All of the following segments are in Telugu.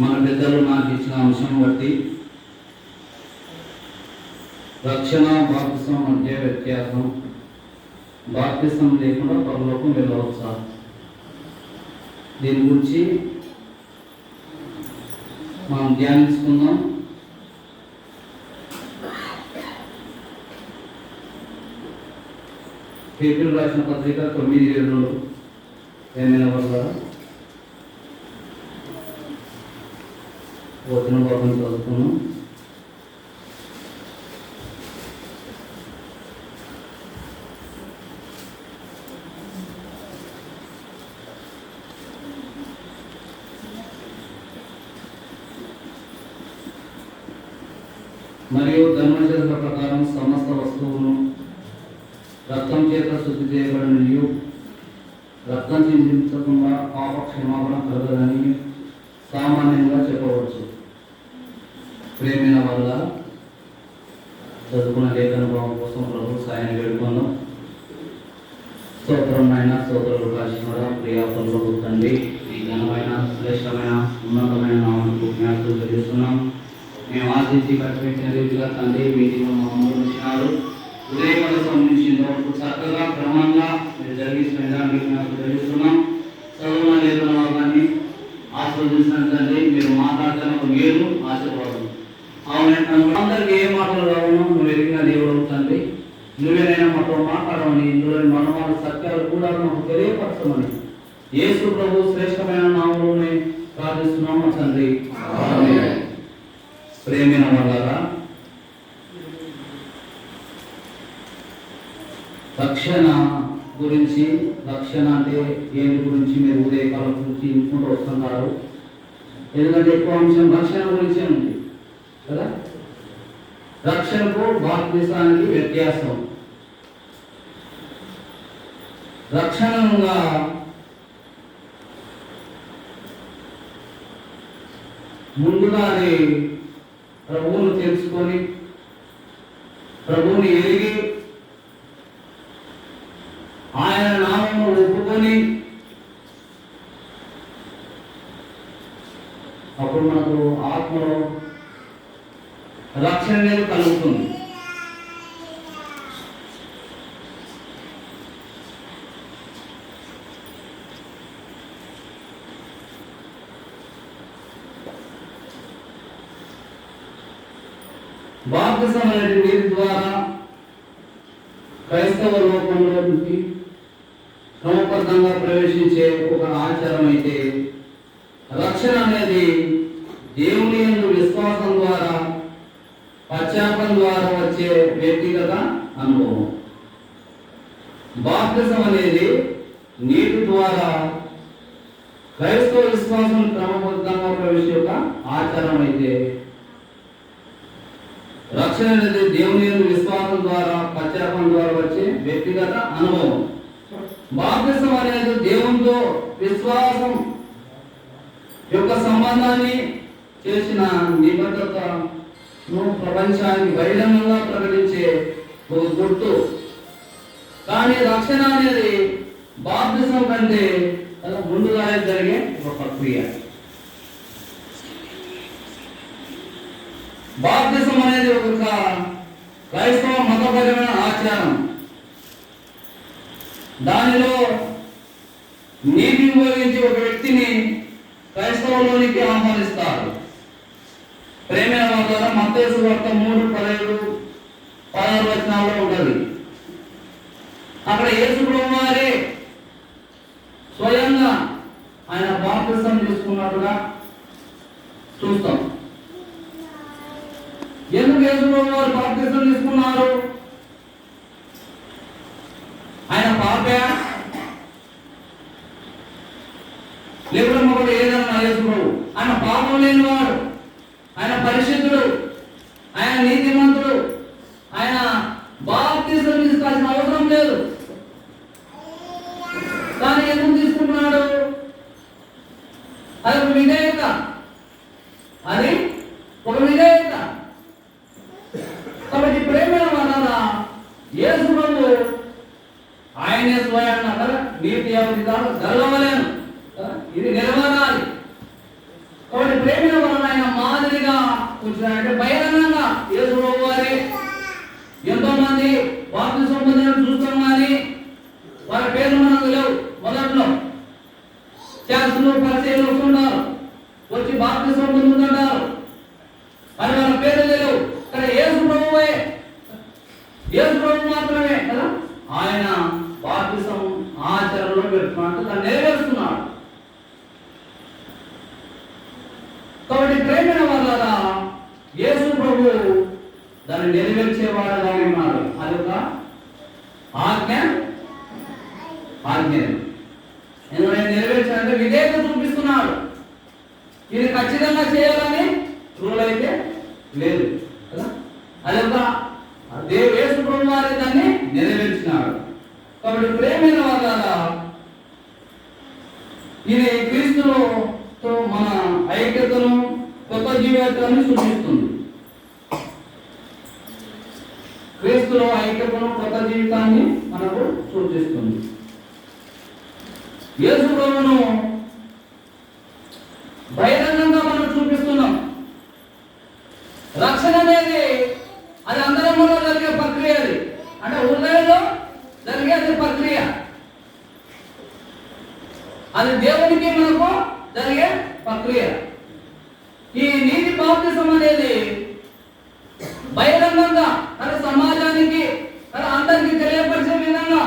మన పెద్దలు నాకు ఇచ్చిన అంశం బట్టి రక్షణ బాప్తిసం మధ్య వ్యత్యాసం. బాప్తిసం లేకుండా పరలోకం వెళ్ళవచ్చా దీని గురించి మనం ధ్యానించుకుందాం. పేపర్ రాసిన పత్రిక తొమ్మిది ఏళ్ళు ఏమైనా వల్ల వచన భాగం చదువుకున్నాం. మరియు ధర్మశాస్త్ర ప్రకారం సమస్త వస్తువులను రక్తం చేత శుద్ధి చేయబడినయు రక్తం చింతించకుండా పాప క్షమాపణ కలగదని ఘనమైన స్తోత్రులు కాశీమడ ప్రియాపంలో తండ్రి ఈ ఘనమైన శ్రేష్టమైన ఉన్నతమైన నామకు జ్ఞాపకం తెలుస్తున్నాం మేము ఆశించి కట్టిపెట్టిన రీతిగా తండ్రి మీటింగ్లో మమ్మల్ని వచ్చినారు ఉదయం సంబంధించిన వరకు చక్కగా క్రమంగా మీరు జరిగిస్తున్న దానికి జ్ఞాపకం తెలుస్తున్నాం చదువున లేఖన కానీ ఆస్వాదించిన తండ్రి మీరు మాట్లాడుతున్న ఒక శ్రేష్టమైన నామంలోనే ప్రార్థిస్తున్నాము తండ్రి. ఆమేన్. ప్రేమైన వాళ్ళరా రక్షణ గురించి రక్షణ అంటే ఏమి గురించి మీరు ఉదయకాలం గురించి ఇంకుంటూ వస్తున్నారు. ఎందుకంటే ఎక్కువ అంశం రక్షణ గురించే ఉంది కదా? రక్షణకు భారతదేశానికి వ్యత్యాసం. రక్షణగా ముందుగానే ప్రభువును తెలుసుకొని ప్రభువుని ఎరిగి ఆయన నామము ఒప్పుకొని అప్పుడు మనకు ఆత్మలో రక్షణ అనేది కలుగుతుంది బాప్తిసం అనేది నీటి ద్వారా క్రైస్తవ లోకంలోకి క్రమబద్ధంగా ప్రవేశించే ఒక ఆచారం అయితే రక్షణ అనేది దేవుని విశ్వాసం ద్వారా పశ్చాత్తం ద్వారా వచ్చే వ్యక్తిగత అనుభవం. బాప్తిసం అనేది నీటి ద్వారా క్రైస్తవ విశ్వాసం క్రమబద్ధంగా ప్రవేశ ఆచారం అయితే రక్షణ అనేది దేవుని ద్వారా పశ్చాత్తం ద్వారా వచ్చే వ్యక్తిగత అనుభవం. బాప్తిసం అనేది దేవునితో విశ్వాసం యొక్క సంబంధాన్ని చేసిన నిబద్ధతను ప్రపంచానికి బహిరంగంగా ప్రకటించే ఒక గుర్తు. కానీ రక్షణ అనేది బాప్తిసం కంటే చాలా ముందుగా జరిగే ఒక ప్రక్రియ. బాప్తిసం అనేది ఒక క్రైస్తవ మతపరమైన ఆచారం. దానిలో నీతి ఉపయోగించి ఒక వ్యక్తిని క్రైస్తవంలోనికి ఆహ్వానిస్తారు. ప్రేమైన ద్వారా మత్తేసు వార్త మూడు పదహేడు పదహారు వచనాల్లో ఉంటుంది. అక్కడ యేసు బ్రహ్మారే స్వయంగా ఆయన బాప్తిసం తీసుకున్నట్టుగా చూస్తాం. ఎందుకు యేసు వారు బాప్తిజం తీసుకున్నారు? ఆయన పాపే? లేకపోతే ఒకటి ఏదన్నా యేసుప్రభు. ఆయన పాపం లేనివాడు. ఆయన పరిశుద్ధుడు. ఆయన నీతిమంతుడు. ఆయన బాప్తిజం తీసుకోవాల్సిన అవసరం లేదు. కానీ ఎందుకు తీసుకుంటున్నాడు? అది ఒక విధేయత కాబట్టి ప్రేమ వలన యేసు ప్రభు ఆయనే స్వయాన్న కదా నీతి ఎవరి గర్వలేను ఇది నిలబడాలి చూపించారంటే బహిరంగంగా యేసు ప్రభు వారి ఎంతో మంది బాప్తిసం పొందిన చూస్తాం కానీ వారి పేర్లు మనకు లేవు మొదట్లో శాస్త్రులు వస్తున్నారు వచ్చి బాప్తిసం పొందుతుంటారు మరి వాళ్ళ పేరు లేవు. కానీ ఏసు ప్రభువే. ఏసు ప్రభు మాత్రమే కదా? ఆయన బాప్తిసం ఆచరణలో పెట్టుకున్నట్టు దాన్ని నెరవేరుస్తున్నాడు కాబట్టి ప్రేమైన వాళ్ళ యేసు ప్రభు దాన్ని నెరవేర్చేవాడుగా ఉన్నాడు అది ఒక ఆజ్ఞ ఆజ్ఞ ఎందుకంటే నెరవేర్చాలంటే విధేయత చూపిస్తున్నాడు ఇది ఖచ్చితంగా చేయాలని రూల్ అయితే లేదు కదా అది ఒక దేవు యేసు ప్రభు వారి దాన్ని నెరవేర్చినాడు కాబట్టి ప్రేమైన వాళ్ళ ఇది క్రీస్తులో మన ఐక్యతను కొత్త జీవితాన్ని సూచిస్తుంది క్రీస్తులో ఐక్యతను కొత్త జీవితాన్ని మనకు సూచిస్తుంది యేసు ప్రభును బహిరంగంగా మనం చూపిస్తున్నాం రక్షణ అనేది అది అందరంలో జరిగే ప్రక్రియ అది అంటే హృదయంలో జరిగేది ప్రక్రియ. అది దేవునికి మనకు జరిగే ప్రక్రియ. ఈ నీతి బాప్తిసం అనేది బహిరంగంగా తన సమాజానికి తన అందరికి తెలియపరిచే విధంగా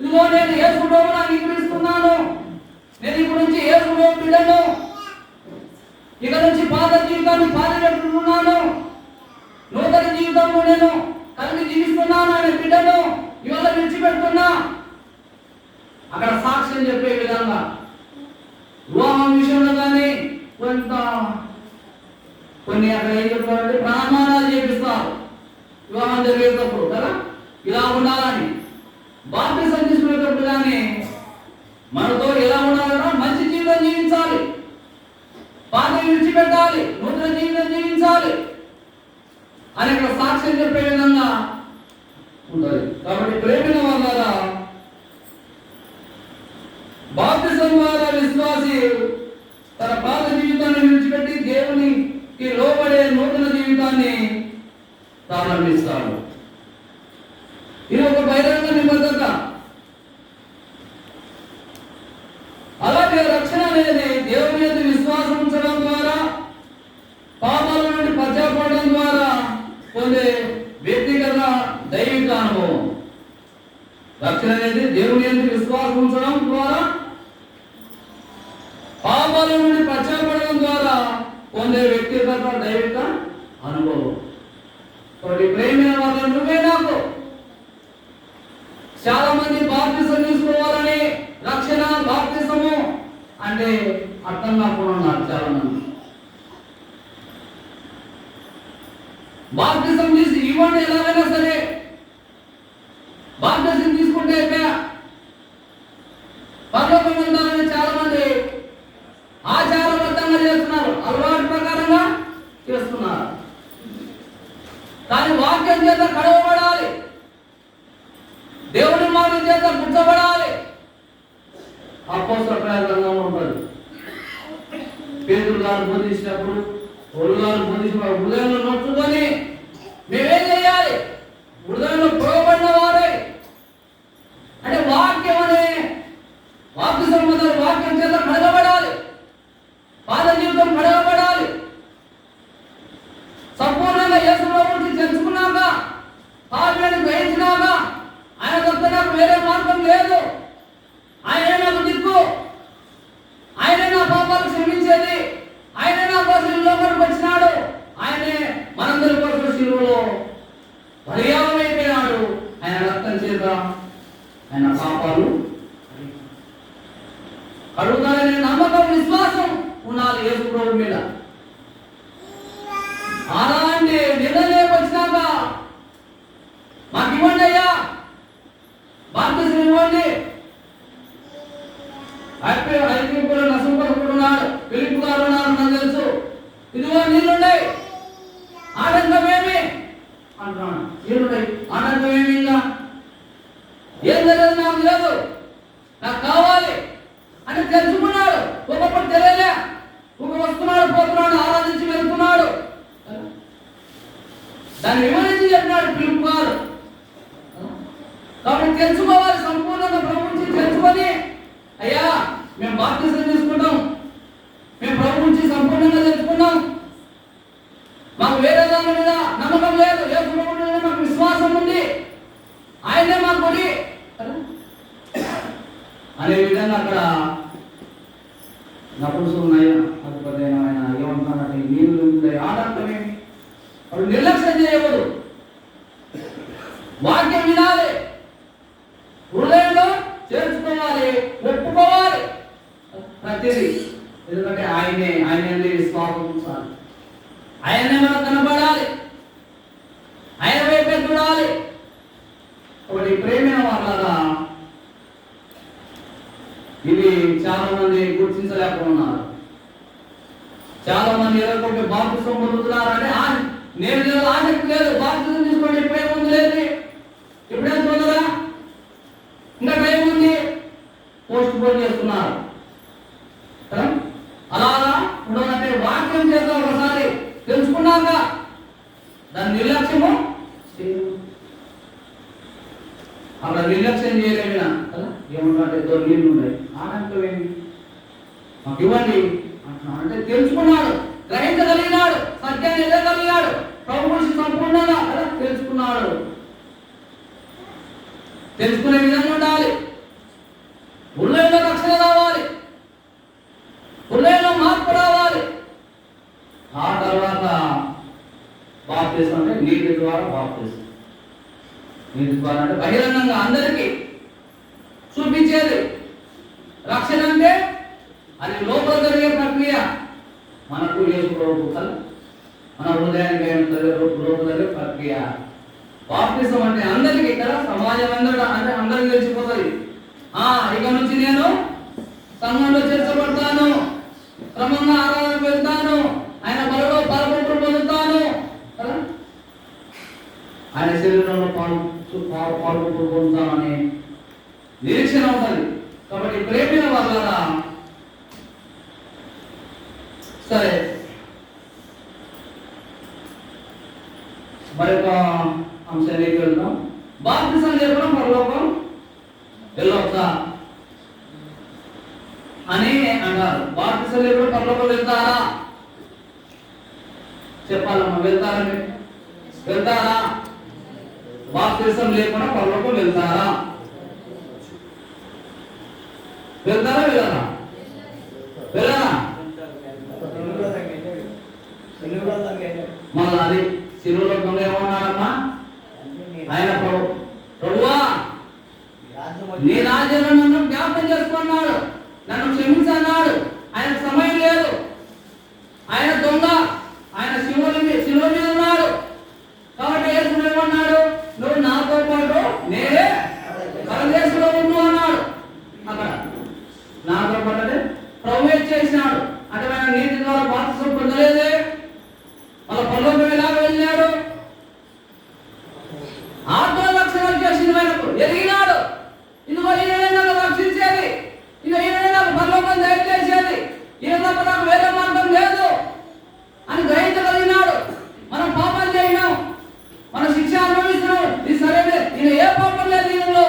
ఇదిగో నేను ఏ కుటుంబం అంగీకరిస్తున్నాను. నేను ఇప్పటి నుంచి ఏ కుటుంబం బిడ్డను ఇక నుంచి పాత జీవితాన్ని పాతిపెట్టుకున్నాను. నూతన జీవితంలో నేను కలిగి జీవిస్తున్నాను అనే బిడ్డను ఇవాళ విడిచిపెడుతున్నా. అక్కడ సాక్ష్యం చెప్పే విధంగా. వివాహం విషయంలో కానీ కొంత కొన్ని అక్కడ ఏం చెప్తారంటే ప్రమాణాలు చేపిస్తారు. వివాహం జరిగేటప్పుడు కదా? ఇలా ఉండాలని. బాప్తిసం తీసుకునేటప్పుడు కానీ మనతో ఎలా ఉండాలన్నా మంచి జీవితం జీవించాలి. పాత విడిచిపెట్టాలి. నూతన జీవితం జీవించాలి. అని ఇక్కడ సాక్ష్యం చెప్పే విధంగా ఉంటుంది కాబట్టి ప్రేమిన వాళ్ళ బాప్తిసం ద్వారా విశ్వాసి తన పాత జీవితాన్ని విడిచిపెట్టి దేవునికి లోబడే నూతన జీవితాన్ని ప్రారంభిస్తాడు ఇది ఒక బహిరంగ నిబద్ధత అలాగే రక్షణ అనేది దేవుని యొక్క విశ్వాసం ఉంచడం ద్వారా పాపాల నుండి పశ్చాత్పడడం ద్వారా పొందే వ్యక్తిగత దైవిక అనుభవం రక్షణ అనేది దేవుని ఎందుకు విశ్వాసం ఉంచడం ద్వారా పాపాల నుండి పశ్చాత్పడడం ద్వారా పొందే వ్యక్తిగత దైవిక అనుభవం. కాబట్టి ప్రేమైన వాళ్ళ నువ్వే నాకు. చాలా మంది బాప్తిసం తీసుకోవాలని రక్షణ బాప్తిసము అంటే అర్థం కాకుండా ఉన్నారు చాలా మంది బాప్తిసం తీసి ఇవ్వండి ఎలాగైనా సరే. బాప్తిసం అయిపోయా పర్లోకం వెళ్తారని చాలా మంది ఆచారబద్ధంగా చేస్తున్నారు. అలవాటు ప్రకారంగా చేస్తున్నారు. కానీ వాక్యం చేత కడవబడాలి దేవుని మాట చేత గుర్తపడాలి అపోస్తల ప్రయాణంగా ఉంటుంది. పేదలు గారు బోధించినప్పుడు ఒళ్ళు గారు బోధించినప్పుడు హృదయంలో నొచ్చుకొని మేమేం చేయాలి? హృదయంలో పొగబడిన వారు అంటే వాక్యం అనే వాక్య సంబంధం వాక్యం చేత కడగబడాలి పాద జీవితం కడగబడాలి సంపూర్ణంగా యేసులో తెలుసుకున్నాక పాపని గ్రహించినాక ఆయన తప్ప నాకు వేరే మార్గం లేదు. ఆయన నాకు దిక్కు. ఆయనే నా పాపాలు క్షమించేది. ఆయనే నా కోసం లోపలికి వచ్చినాడు. ఆయనే మనందరి కోసం శిలువలో పర్యావరణ అయిపోయినాడు ఆయన రక్తం చేత ఆయన పాపాలు కడుగుతాడనే నమ్మకం విశ్వాసం ఉండాలి మీద. అలాంటి నిర్ణయం వచ్చినాక మాకు ఇవ్వండి అయ్యా. బాప్తిజం ఇవ్వండి. అయితే ఐక్యంలో నష్టపడుకుడు ఉన్నాడు పిలుపు గారు ఉన్నారు నాకు తెలుసు. ఇదిగో నీళ్ళున్నాయి ఆటంకం ఏమి అంటున్నాడు నీళ్ళున్నాయి ఆటంకం ఏమి ఇంకా? ఏం తెలియదు నాకు లేదు. నాకు కావాలి అని తెలుసుకున్నాడు. ఒకప్పుడు తెలియలే. వస్తున్నాడు పోతున్నాడు ఆరాధించి వెళ్తున్నాడు. దాన్ని వివరించి చెప్పినాడు పిలుపుమారు కాబట్టి తెలుసుకోవాలి సంపూర్ణంగా ప్రభుత్వం తెలుసుకొని అయ్యా మేము బాప్తిసం తీసుకుంటాం. మేము ప్రభు నుంచి సంపూర్ణంగా తెలుసుకున్నాం. మాకు వేరే దాని మీద నమ్మకం లేదు ఏ మీద మాకు విశ్వాసం ఉంది. ఆయనే మాకు అని విధంగా అక్కడ నపుంసుకున్నాయి అధిపతి ఆయన ఏమంటున్నాడంటే నీళ్ళు ఉంటాయి ఆటంకమేమి వాడు నిర్లక్ష్యం చేయకూడదు వాక్యం వినాలి హృదయంలో చేర్చుకోవాలి ఒప్పుకోవాలి ప్రతిదీ ఎందుకంటే ఆయనే ఆయన విశ్వాసం ఉంచాలి ఆయనే మనకు కనబడాలి ఆయన వైపే చూడాలి ఒకటి ప్రేమైన వాళ్ళగా ఇవి చాలా మంది గుర్తించలేకపోతున్నారు చాలా మంది ఎదుర్కొంటే బాప్తిసం పొందుతున్నారు అంటే ఆ- నేను లేదు ఆసక్తి లేదు బాప్తిసం తీసుకోండి ఇప్పుడే ముందు లేదు ఇప్పుడేం తొందరా ఇంకా టైం ఉంది పోస్ట్ పోన్ చేస్తున్నారు కదా? అలాగా ఉండదంటే వాక్యం చేత ఒకసారి తెలుసుకున్నాక దాని నిర్లక్ష్యము చేయరు. అక్కడ నిర్లక్ష్యం చేయలేమినా కదా ఏమంటే ఏదో నీళ్ళు ఉన్నాయి ఆనందం ఏమి మాకు ఇవ్వండి అంటున్నాడు. అంటే తెలుసుకున్నాడు గ్రహించగలిగినాడు సత్యాన్ని ఎదగలిగినాడు ప్రభు గురించి సంపూర్ణంగా కదా తెలుసుకున్నాడు తెలుసుకునే విధంగా ఉండాలి హృదయంలో రక్షణ రావాలి హృదయంలో మార్పు రావాలి ఆ తర్వాత బాప్తిజం అంటే నీటి ద్వారా బాప్తిజం నీటి ద్వారా అంటే బహిరంగంగా అందరికీ చూపించేది. రక్షణ అంటే అది లోపల జరిగే ప్రక్రియ. మనకు యేసు కల మన హృదయానికి ఆయన జరిగే లోపల జరిగే ప్రక్రియ. బాప్తిజం అంటే అందరికీ కదా సమాజం అందరూ అంటే అందరికి తెలిసిపోతుంది. ఆ ఇక నుంచి నేను సంఘంలో చేర్చబడతాను. క్రమంగా ఆరాధన పాలు పాలు పొందుతామని నిరీక్షణ ఉంటుంది. కాబట్టి ప్రేమిన వాళ్ళ సరే మరొక అంశానికి వెళ్దాం బాప్తిసం లేకుండా పరలోకం వెళ్ళొచ్చా అని అంటారు బాప్తిసం లేకుండా పరలోకం వెళ్తారా చెప్పాలమ్మా వెళ్తారా మీరు? వెళ్తారా బాప్తిసం లేకుండా పరలోకం వెళ్తారా? వెళ్తారా వెళ్ళరా? వెళ్ళరా? మళ్ళీ అది శిలువలో దొంగ ఏమన్నాడమ్మా? ఆయన ప్రభు ప్రభువా నీ రాజ్యంలో నన్ను జ్ఞాపకం చేసుకున్నాడు నన్ను క్షమించన్నాడు ఆయన సమయం లేదు ఆయన దొంగ ఆయన శివుని మీద శిలువ మీద ఉన్నాడు కాబట్టి యేసు ఏమన్నాడు నువ్వు నాతో పాటు నేనే పరదేశంలో ఉండు అన్నాడు అక్కడ నాతో పాటు అంటే ప్రభు ఏం చేసినాడు అంటే ఆయన నీతి ద్వారా బాప్తిసం పొందలేదే వాళ్ళ పరలోకం ఎలా వెళ్ళాడు ఆత్మ లక్షణాలు చేసిన ఆయనకు ఎదిగినాడు ఇదిగో ఈయన నన్ను రక్షించేది ఇక ఈయన నాకు పరలోకం దయచేసేది ఈయన తప్ప నాకు వేరే మార్గం లేదు అని గ్రహించగలిగినాడు మనం పాపం చేయినాం మన శిక్ష అనుభవిస్తున్నాం ఇది సరైన ఈయన ఏ పాపం లేదు ఈయనలో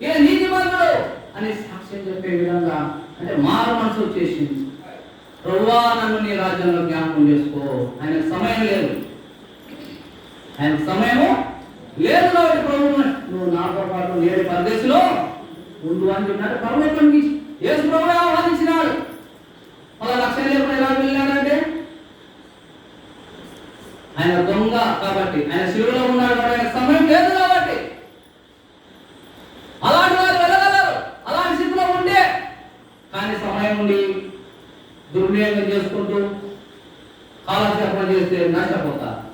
ఈయన నీతి మంతుడు అని సాక్ష్యం చెప్పే విధంగా అంటే మారు మనసు వచ్చేసింది ప్రభువా నన్ను నీ రాజ్యంలో జ్ఞాపకం చేసుకో. ఆయన సమయం లేదు. ఆయన సమయము లేదు కాబట్టి ప్రభు నువ్వు నాతో పాటు నేడు పరదేశిలో ఉండు అని చెప్పినట్టు పరలోకానికి యేసు ప్రభు ఆహ్వానించినాడు పద లక్షలు లేకుండా ఎలా వెళ్ళాడంటే ఆయన దొంగ కాబట్టి ఆయన శిలువలో ఉన్నాడు కాబట్టి ఆయన సమయం లేదు కాబట్టి అలాంటి వారు వెళ్ళగలరు అలాంటి స్థితిలో ఉండే కానీ సమయం ఉండి దుర్వినియోగం చేసుకుంటూ కాలక్షేపం చేస్తే నష్టపోతారు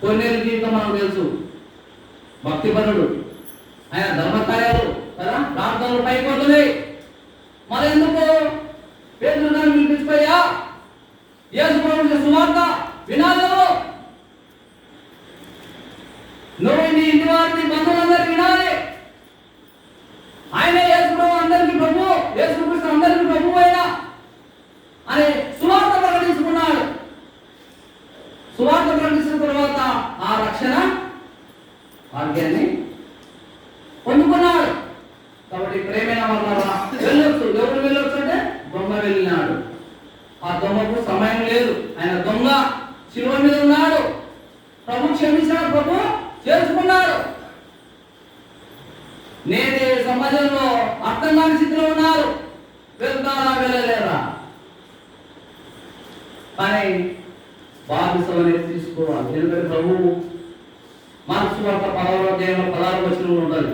కొన్నేళ్ళ జీవితం మనకు తెలుసు. భక్తిపరుడు. ఆయన ధర్మకార్యాలు కదా? ప్రార్థనలు పైపోతున్నాయి మరెందుకు? ఎందుకు పేదలు గారిని పిలిపించిపోయా యేసు సువార్త వినాలి. నువ్వు నీ ఇంటి వారిని బంధువులందరూ వినాలి. ఏమైనా వెళ్ళొచ్చు ఎవరు వెళ్ళొచ్చు దొంగ వెళ్ళినాడు. ఆ దొంగకు సమయం లేదు. ఆయన దొంగ శిలువ మీద ఉన్నాడు. ప్రభు క్షమించిన ప్రభు చేసుకున్నాడు. నేటి సమాజంలో అర్థం కాని స్థితిలో ఉన్నారు వెళ్తారా వెళ్ళలేరా? కానీ బాధ్యత అనేది తీసుకోవాలి. ఎందుకంటే ప్రభు మనసు వార్త పదవ దేవుల పదాలు వచ్చిన ఉండాలి.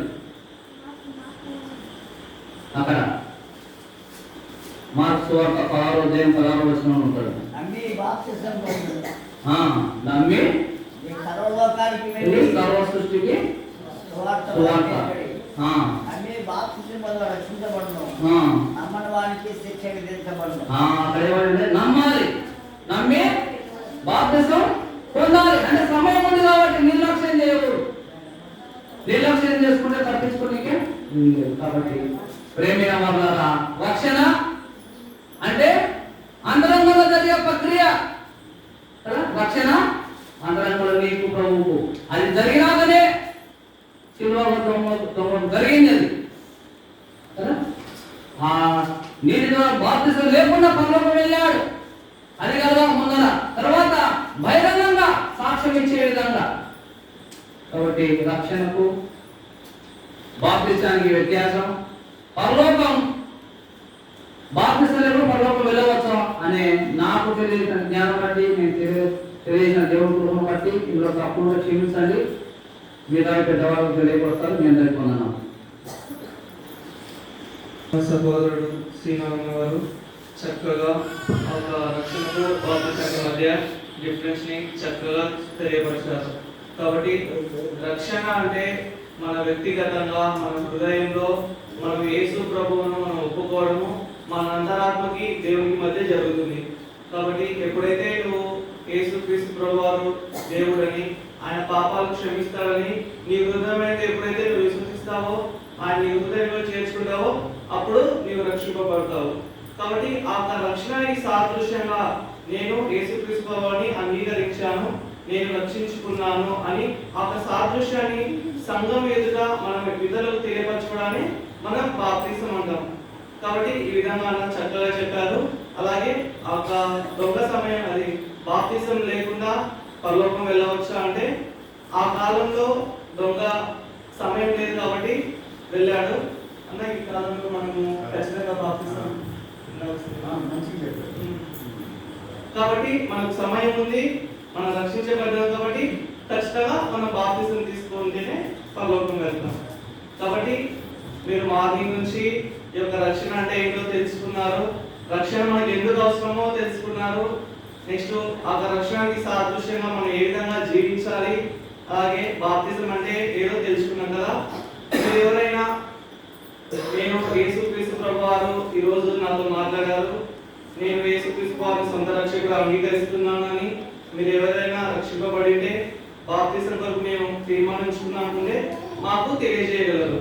నమ్మి బాప్తిసం పొందుట రక్షించబడును. ఆ, నమ్మని వానికి శిక్ష విధించబడును. ఆ, అక్కడ ఏమంటే నమ్మాలి. నమ్మి బాప్తిసం పొందాలి. అంటే సమయం ఉంది కాబట్టి నిర్లక్ష్యం చేయకూడదు. నిర్లక్ష్యం చేసుకుంటే తప్పించుకోనికే. కాబట్టి ప్రేమైన వాళ్ళ రక్షణ అంటే అంతరంగంలో జరిగే ప్రక్రియ కదా? రక్షణ అంతరంగంలో నీకు ప్రభువుకు అది జరిగినాకనే శిల్వ జరిగింది అది కదా? ఆ నీటి ద్వారా బాప్తిసం లేకుండా పనులకు వెళ్ళాడు అది కదా ముందర తర్వాత బహిరంగంగా సాక్ష్యం ఇచ్చే విధంగా కాబట్టి రక్షణకు బాప్తిసానికి వ్యత్యాసం పరలోకం బాప్తిసం లేకుండా పరలోకం వెళ్ళవచ్చు అనే నాకు తెలియసిన జ్ఞానం బట్టి నేను తెలియ తెలియజేసిన దేవుడి కృపను బట్టి ఇందులో తప్పుగా క్షమించండి మీద పెద్దవాళ్ళకు తెలియపడతారు నేను తెలుసుకున్నాను మా సహోదరుడు శ్రీరామ గారు చక్కగా ఒక రక్షణకు బాప్తిసానికి మధ్య డిఫరెన్స్ని చక్కగా తెలియపరిచారు. కాబట్టి రక్షణ అంటే మన వ్యక్తిగతంగా మన హృదయంలో మనం యేసు ప్రభువును మనం ఒప్పుకోవడము మన అంతరాత్మకి దేవుడి మధ్య జరుగుతుంది. కాబట్టి ఎప్పుడైతే నువ్వు యేసు క్రీస్తు ప్రభువారు దేవుడని ఆయన పాపాలు క్షమిస్తాడని నీ హృదయం అయితే ఎప్పుడైతే నువ్వు విశ్వసిస్తావో ఆయన నీ హృదయంలో చేర్చుకుంటావో అప్పుడు నీవు రక్షింపబడతావు. కాబట్టి ఆ యొక్క రక్షణకి సాదృశ్యంగా నేను యేసుక్రీస్తు ప్రభువాని అంగీకరించాను నేను రక్షించుకున్నాను అని ఆ సాదృశ్యాన్ని సంఘం ఎదుట మనం విధులకు తెలియపరచుకోవడాన్ని మనం బాప్తిసం అంటాం. కాబట్టి ఈ విధంగా అన్న చక్కగా చెప్పారు. అలాగే ఆ యొక్క దొంగ సమయం అది బాప్తిసం లేకుండా పరలోకం వెళ్ళవచ్చా అంటే ఆ కాలంలో దొంగ సమయం లేదు కాబట్టి వెళ్ళాడు. అన్న ఈ కాలంలో మనము ఖచ్చితంగా చెప్పారు. కాబట్టి మనకు సమయం ఉంది మనం రక్షించబడ్డాం కాబట్టి ఖచ్చితంగా మనం బాప్తిసం తీసుకుంటేనే పరలోకం వెళ్తాం. కాబట్టి మీరు మార్నింగ్ నుంచి ఈ యొక్క రక్షణ అంటే ఏంటో తెలుసుకున్నారు. రక్షణ మనకి ఎందుకు అవసరమో తెలుసుకున్నారు. నెక్స్ట్ ఆ రక్షణకి సాదృశ్యంగా మనం ఏ విధంగా జీవించాలి అలాగే బాప్తిజం అంటే ఏదో తెలుసుకున్నాం కదా. మీరు ఎవరైనా నేను యేసుక్రీస్తు ప్రభు వారు ఈరోజు నాతో మాట్లాడారు. నేను యేసుక్రీస్తు వారు సొంత రక్షకుడు అంగీకరిస్తున్నానని మీరు ఎవరైనా రక్షింపబడితే బాప్తిజం కొరకు మేము తీర్మానించుకున్నామంటే మాకు తెలియజేయగలరు.